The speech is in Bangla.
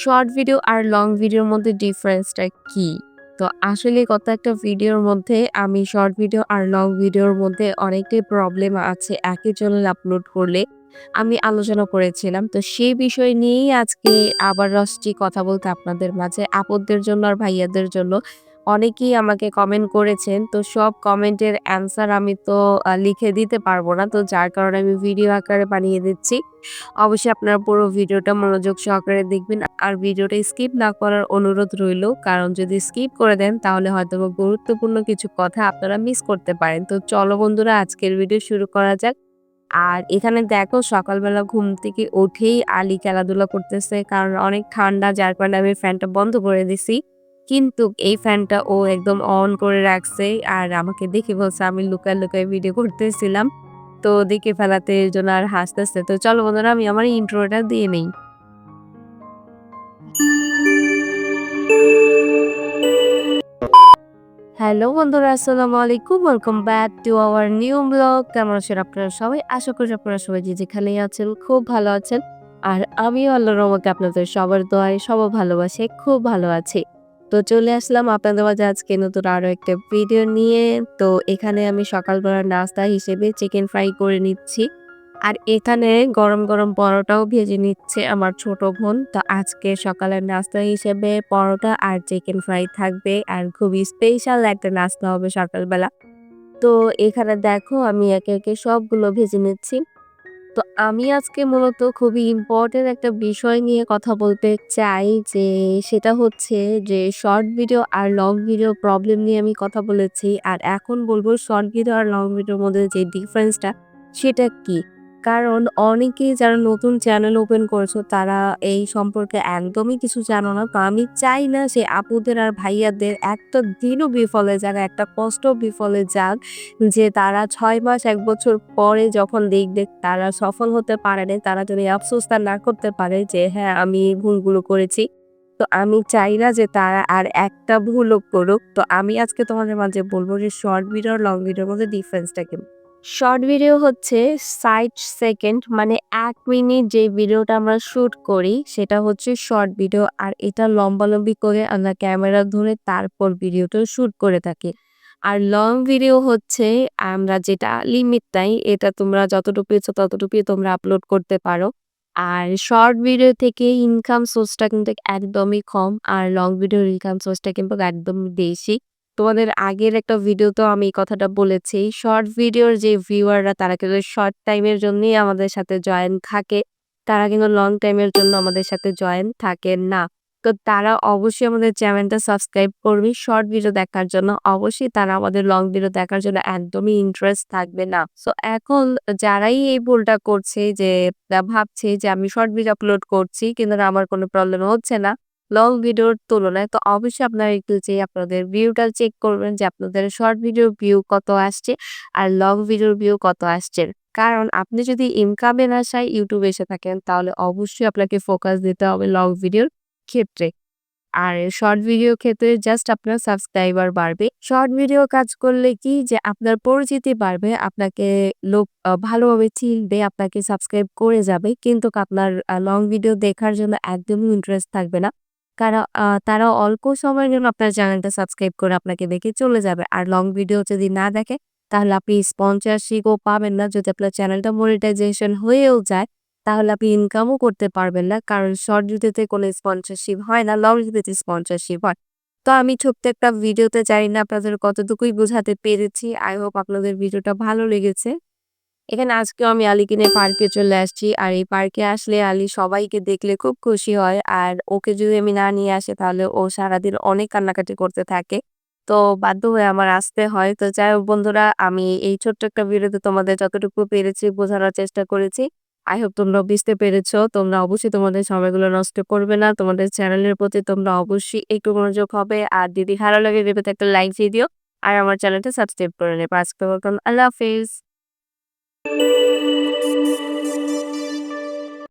শর্ট ভিডিও আর লং ভিডিওর মধ্যে ডিফারেন্সটা কি? তো আসলে কত একটা ভিডিওর মধ্যে আমি শর্ট ভিডিও আর লং ভিডিওর মধ্যে অনেকটাই প্রবলেম আছে একই চ্যানেল আপলোড করলে। আমি আলোচনা করেছিলাম। তো সেই বিষয় নিয়েই আজকে আবার রসটি কথা বলতে আপনাদের মাঝে। আপদদের জন্য আর ভাইয়াদের জন্য। অনেকেই আমাকে কমেন্ট করেছেন। তো সব কমেন্টের অ্যান্সার আমি তো লিখে দিতে পারব না। তো যার কারণে আমি ভিডিও আকারে বানিয়ে দিচ্ছি। অবশ্যই আপনারা পুরো ভিডিওটা মনোযোগ সহকারে দেখবেন। আর ভিডিওটা স্কিপ না করার অনুরোধ রইল। কারণ যদি স্কিপ করে দেন, তাহলে হয়তো গুরুত্বপূর্ণ কিছু কথা আপনারা মিস করতে পারেন। তো চলো বন্ধুরা, আজকের ভিডিও শুরু করা যাক। আর এখানে দেখো, সকালবেলা ঘুম থেকে উঠেই আলী খেলাধুলা করতেছে। কারণ অনেক ঠান্ডা, যার কারণে আমি ফ্যানটা বন্ধ করে দিছি। কিন্তু এই ফ্যানটা ও একদম অন করে রাখছে। আর আমাকে দেখে বলছে আমি লুকায়, লুকায় ভিডিও করতেছিলাম। তো দেখে ফেলাতে জন্য আর হাসতেছে। তো চলো বন্ধুরা আমি আমার ইন্ট্রোটা দিয়ে নেই। হ্যালো বন্ধুরা আসসালামু আলাইকুম welcome back to our new blog কেমন আছেন আপনারা সবাই আশা করি আপনারা সবাই যে যেখানেই আছেন খুব ভালো আছেন আর আমিও আল্লাহর রহমতে আপনাদের সবার দোয়ায় সবার ভালোবাসে খুব ভালো আছি তো চলে আসলাম আপনাদের মাঝে আজকে নতুন আরও একটা ভিডিও নিয়ে। তো এখানে আমি সকালবেলার নাস্তা হিসেবে চিকেন ফ্রাই করে নিচ্ছি। আর এখানে গরম গরম পরোটাও ভেজে নিচ্ছে আমার ছোট বোন। তো আজকে সকালের নাস্তা হিসেবে পরোটা আর চিকেন ফ্রাই থাকবে। আর খুবই স্পেশাল একটা নাস্তা হবে সকালবেলা। তো এখানে দেখো আমি একে একে সবগুলো ভেজে নিচ্ছি। তো আমি আজকে মূলত খুবই ইম্পর্টেন্ট একটা বিষয় নিয়ে কথা বলতে চাই যে সেটা হচ্ছে যে শর্ট ভিডিও আর লং ভিডিও প্রবলেম নিয়ে আমি কথা বলেছি। আর এখন বলব শর্ট ভিডিও আর লং ভিডিওর মধ্যে যে ডিফারেন্সটা সেটা কি? কারণ অনেকেই যারা নতুন চ্যানেল ওপেন করেছ, তারা এই সম্পর্কে একদমই কিছু জানো না। তো আমি চাই না সে আপুদের আর ভাইয়াদের একটা দিনও বিফলে যাক, একটা কষ্ট বিফলে যাক, যে তারা ছয় মাস, এক বছর পরে যখন দেখবে তারা সফল হতে পারে না তারা যদি আফসোসটা না করতে পারে যে হ্যাঁ আমি এই ভুলগুলো করেছি। তো আমি চাই না যে তারা আর একটা ভুলও করুক। তো আমি আজকে তোমাদের মাঝে বলব যে শর্ট ভিডিও আর লং ভিডিওর মধ্যে ডিফারেন্সটা কি? শর্ট ভিডিও হচ্ছে ষাট সেকেন্ড মানে এক মিনিট যে ভিডিওটা আমরা শ্যুট করি, সেটা হচ্ছে শর্ট ভিডিও আর এটা লম্বালম্বি করে আমরা ক্যামেরা ধরে তারপর ভিডিওটা শ্যুট করে থাকি। আর লং ভিডিও হচ্ছে আমরা যেটা লিমিট নাই, এটা তোমরা যতটুকু ইচ্ছা ততটুকুই তোমরা আপলোড করতে পারো। আর শর্ট ভিডিও থেকে ইনকাম সোর্সটা কিন্তু একদমই কম, আর লং ভিডিওর ইনকাম সোর্সটা কিন্তু একদমই বেশি। তোমাদের আগের একটা ভিডিওতেও আমি এই কথাটা বলেছি। শর্ট ভিডিওর যে ভিউয়াররা তারা কিন্তু শর্ট টাইমের জন্যই আমাদের সাথে জয়েন থাকে। তারা কিন্তু লং টাইমের জন্য আমাদের সাথে জয়েন থাকে না। তো তারা অবশ্যই আমাদের চ্যানেলটা সাবস্ক্রাইব করবে শর্ট ভিডিও দেখার জন্য। অবশ্যই তারা আমাদের লং ভিডিও দেখার জন্য একদমই ইন্টারেস্ট থাকবে না। সো এখন যারাই এই ভুলটা করছে যে, ভাবছে যে আমি শর্ট ভিডিও আপলোড করছি, কিন্তু আমার কোনো প্রবলেম হচ্ছে না। লং ভিডিওর তুলনায় তো অবশ্যই আপনারা একটু যেয়ে আপনাদের ভিউটা চেক করবেন যে আপনাদের শর্ট ভিডিওর ভিউ কত আসছে আর লং ভিডিওর ভিউ কত আসছে। কারণ আপনি যদি ইনকামের আশায় ইউটিউবে এসে থাকেন, তাহলে অবশ্যই আপনাকে ফোকাস দিতে হবে লং ভিডিওর ক্ষেত্রে। আর শর্ট ভিডিও ক্ষেত্রে জাস্ট আপনার সাবস্ক্রাইবার বাড়বে। শর্ট ভিডিও কাজ করলে কি যে আপনার পরিচিতি বাড়বে, আপনাকে লোক ভালোভাবে চিনবে, আপনাকে সাবস্ক্রাইব করে যাবে। কিন্তু আপনার লং ভিডিও দেখার জন্য একদমই ইন্টারেস্ট থাকবে না। কারা তারা অল্প সময়ের জন্য আপনার চ্যানেলটা সাবস্ক্রাইব করে আপনাকে দেখে চলে যাবে। আর লং ভিডিও যদি না দেখে তাহলে আপনি স্পন্সরশিপও পাবেন না। যদি আপনার চ্যানেলটা মনিটাইজেশন হয়েও যায় তাহলে আপনি ইনকামও করতে পারবেন না। কারণ শর্ট ভিডিওতে কোনো স্পন্সরশিপ হয় না, লং ভিডিওতে স্পন্সরশিপ হয়। তো আমি ছোট্ট একটা ভিডিওতে জানি না আপনাদের কতটুকুই বোঝাতে পেরেছি। আই হোপ আপনাদের ভিডিওটা ভালো লেগেছে। এখানে আজকেও আমি আলীকে পার্কে চলে আসছি। আর এই পার্কে আসলে আলি সবাইকে দেখলে খুব খুশি হয়। আর ওকে যদি আমি না নিয়ে আসি, তাহলে ও সারাদিন অনেক কান্নাকাটি করতে থাকে। তো বাধ্য হয়ে আমার আসতে হয়। তো যাই হোক বন্ধুরা, আমি এই ছোট্ট একটা ভিডিওতে তোমাদের যতটুকু পেরেছি বোঝানোর চেষ্টা করেছি। আই হোপ তোমরা বুঝতে পেরেছ। তোমরা অবশ্যই তোমাদের সময়গুলো নষ্ট করবে না। তোমাদের চ্যানেলের প্রতি তোমরা অবশ্যই একটু মনোযোগ হবে। আর দিদি ভালো লাগে ভিডিওতে একটা লাইক দিয়ে দিও। আর আমার চ্যানেলটা সাবস্ক্রাইব করে নেবে। আজকে আল্লাহ হাফেজ। Thank you.